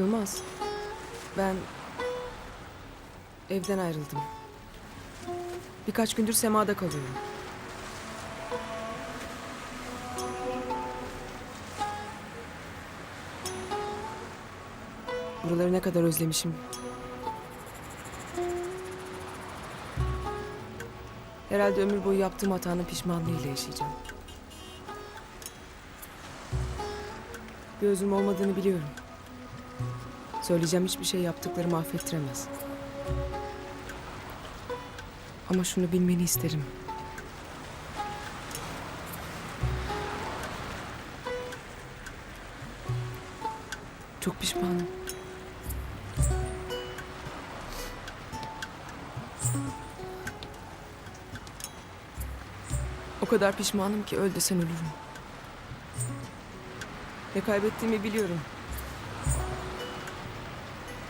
Yılmaz, ben evden ayrıldım. Birkaç gündür semada kalıyorum. Buraları ne kadar özlemişim. Herhalde ömür boyu yaptığım hatanın pişmanlığıyla yaşayacağım. Bir özüm olmadığını biliyorum. Söyleyeceğim hiçbir şey yaptıklarımı affettiremez. Ama şunu bilmeni isterim. Çok pişmanım. O kadar pişmanım ki öl desen ölürüm. Ne kaybettiğimi biliyorum.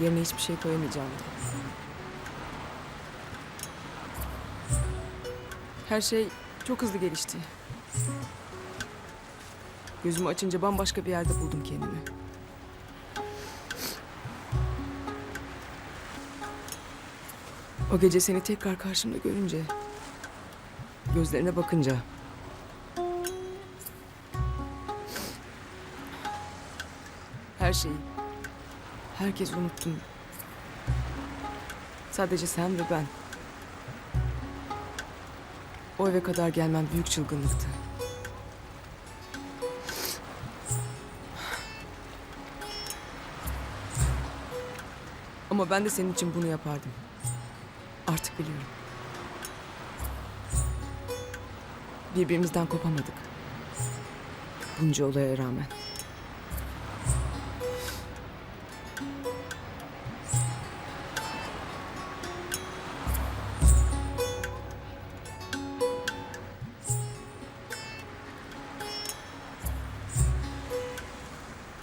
Yerine hiçbir şey koyamayacağım. Her şey çok hızlı gelişti. Gözümü açınca bambaşka bir yerde buldum kendimi. O gece seni tekrar karşımda görünce, gözlerine bakınca her şeyi, herkes unuttum. Sadece sen ve ben. O eve kadar gelmem büyük çılgınlıktı. Ama ben de senin için bunu yapardım. Artık biliyorum. Birbirimizden kopamadık. Bunca olaya rağmen.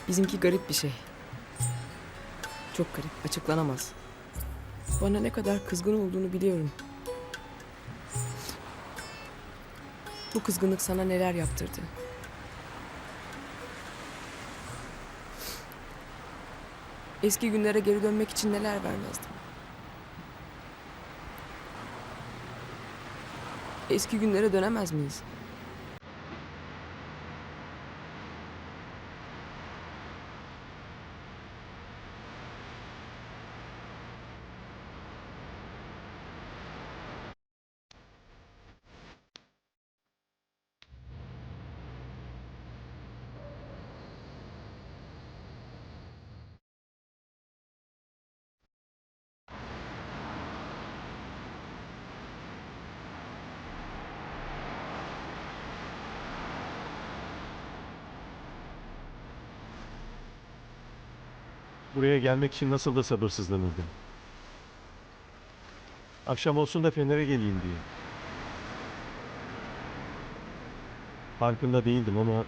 Bizimki garip bir şey. Çok garip, açıklanamaz. Bana ne kadar kızgın olduğunu biliyorum. Bu kızgınlık sana neler yaptırdı? Eski günlere geri dönmek için neler vermezdim? Eski günlere dönemez miyiz? Buraya gelmek için nasıl da sabırsızlanırdım. Akşam olsun da Fener'e geleyim diye. Farkında değildim ama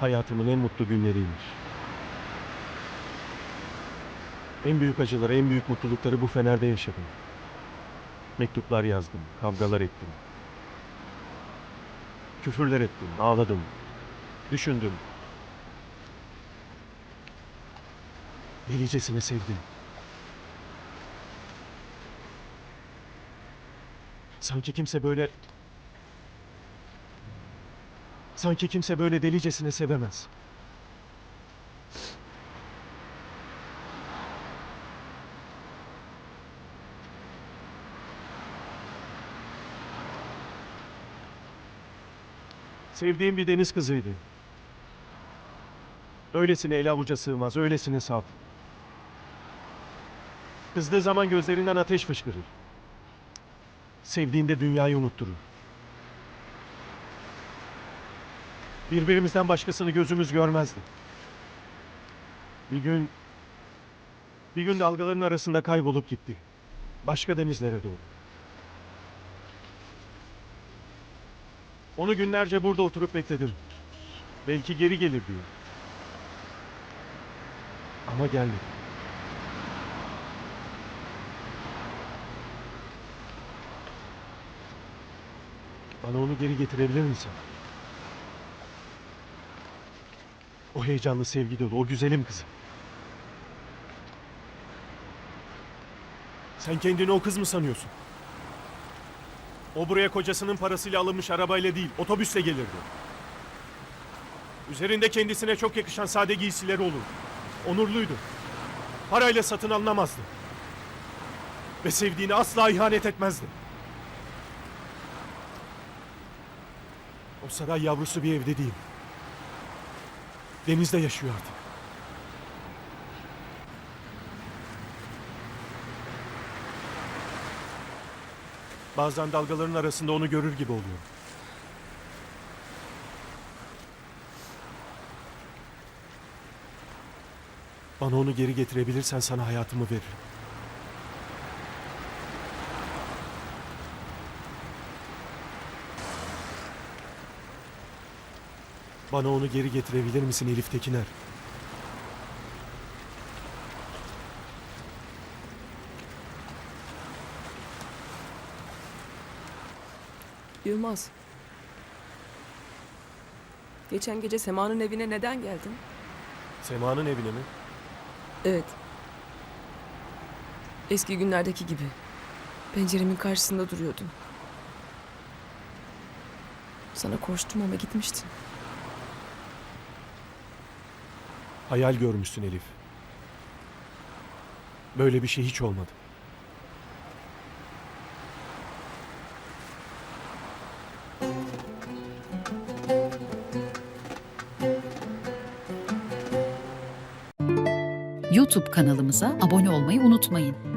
hayatımın en mutlu günleriymiş. En büyük acıları, en büyük mutlulukları bu Fener'de yaşadım. Mektuplar yazdım, kavgalar ettim. Küfürler ettim, ağladım, düşündüm. Delicesine sevdim. Sanki kimse böyle... Sanki kimse böyle delicesine sevemez. Sevdiğim bir deniz kızıydı. Öylesine el avuca sığmaz, öylesine saf. Kızdığı zaman gözlerinden ateş fışkırır. Sevdiğinde dünyayı unutturur. Birbirimizden başkasını gözümüz görmezdi. Bir gün... Bir gün dalgaların arasında kaybolup gitti. Başka denizlere doğru. Onu günlerce burada oturup bekledim. Belki geri gelir diye. Ama gelmedi. Bana onu geri getirebilir misin? O heyecanlı sevgi dolu, o güzelim kızı. Sen kendini o kız mı sanıyorsun? O buraya kocasının parasıyla alınmış arabayla değil, otobüsle gelirdi. Üzerinde kendisine çok yakışan sade giysileri olur. Onurluydu. Parayla satın alınamazdı. Ve sevdiğini asla ihanet etmezdi. O saray yavrusu bir evde değil. Denizde yaşıyor artık. Bazen dalgaların arasında onu görür gibi oluyorum. Bana onu geri getirebilirsen sana hayatımı veririm. Bana onu geri getirebilir misin Elif Tekiner? Yılmaz. Geçen gece Sema'nın evine neden geldin? Sema'nın evine mi? Evet. Eski günlerdeki gibi. Penceremin karşısında duruyordun. Sana koştum ama gitmiştin. Hayal görmüşsün Elif. Böyle bir şey hiç olmadı. YouTube kanalımıza abone olmayı unutmayın.